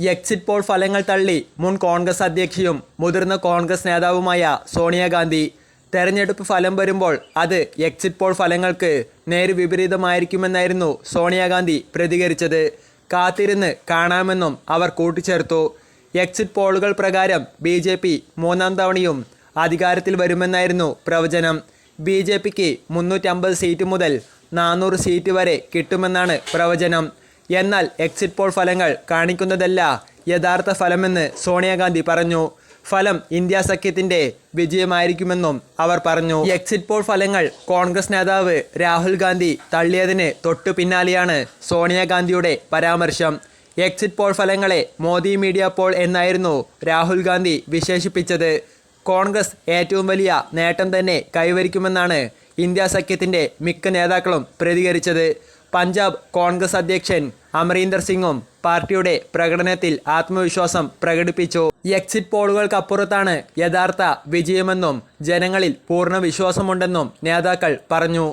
Exit poll ഫലങ്ങൾ തള്ളി. മുൻ കോൺഗ്രസ് അധ്യക്ഷയും മുതിർന്ന കോൺഗ്രസ് നേതാവുമായ സോണിയാഗാന്ധി തെരഞ്ഞെടുപ്പ് ഫലം വരുമ്പോൾ അത് എക്സിറ്റ് പോൾ ഫലങ്ങൾക്ക് നേര് വിപരീതമായിരിക്കുമെന്നായിരുന്നു സോണിയാഗാന്ധി പ്രതികരിച്ചത്. കാത്തിരുന്ന് കാണാമെന്നും അവർ കൂട്ടിച്ചേർത്തു. എക്സിറ്റ് പോളുകൾ പ്രകാരം ബി ജെ പി മൂന്നാം തവണയും അധികാരത്തിൽ വരുമെന്നായിരുന്നു പ്രവചനം. ബി ജെ പിക്ക് മുന്നൂറ്റമ്പത് സീറ്റ് മുതൽ നാനൂറ് സീറ്റ് വരെ കിട്ടുമെന്നാണ് പ്രവചനം. എന്നാൽ എക്സിറ്റ് പോൾ ഫലങ്ങൾ കാണിക്കുന്നതല്ല യഥാർത്ഥ ഫലമെന്ന് സോണിയാഗാന്ധി പറഞ്ഞു. ഫലം ഇന്ത്യ സഖ്യത്തിന്റെ വിജയമായിരിക്കുമെന്നും അവർ പറഞ്ഞു. എക്സിറ്റ് പോൾ ഫലങ്ങൾ കോൺഗ്രസ് നേതാവ് രാഹുൽ ഗാന്ധി തള്ളിയതിന് തൊട്ടു പിന്നാലെയാണ് സോണിയാഗാന്ധിയുടെ പരാമർശം. എക്സിറ്റ് പോൾ ഫലങ്ങളെ മോദി മീഡിയ പോൾ എന്നായിരുന്നു രാഹുൽ ഗാന്ധി വിശേഷിപ്പിച്ചത്. കോൺഗ്രസ് ഏറ്റവും വലിയ നേട്ടം തന്നെ കൈവരിക്കുമെന്നാണ് ഇന്ത്യ സഖ്യത്തിന്റെ മിക്ക നേതാക്കളും പ്രതികരിച്ചത്. പഞ്ചാബ് കോൺഗ്രസ് അധ്യക്ഷൻ അമരീന്ദർ സിംഗും പാർട്ടിയുടെ പ്രകടനത്തിൽ ആത്മവിശ്വാസം പ്രകടിപ്പിച്ചു. എക്സിറ്റ് പോളുകൾക്കപ്പുറത്താണ് യഥാർത്ഥ വിജയമെന്നും ജനങ്ങളിൽ പൂർണ വിശ്വാസമുണ്ടെന്നും നേതാക്കൾ പറഞ്ഞു.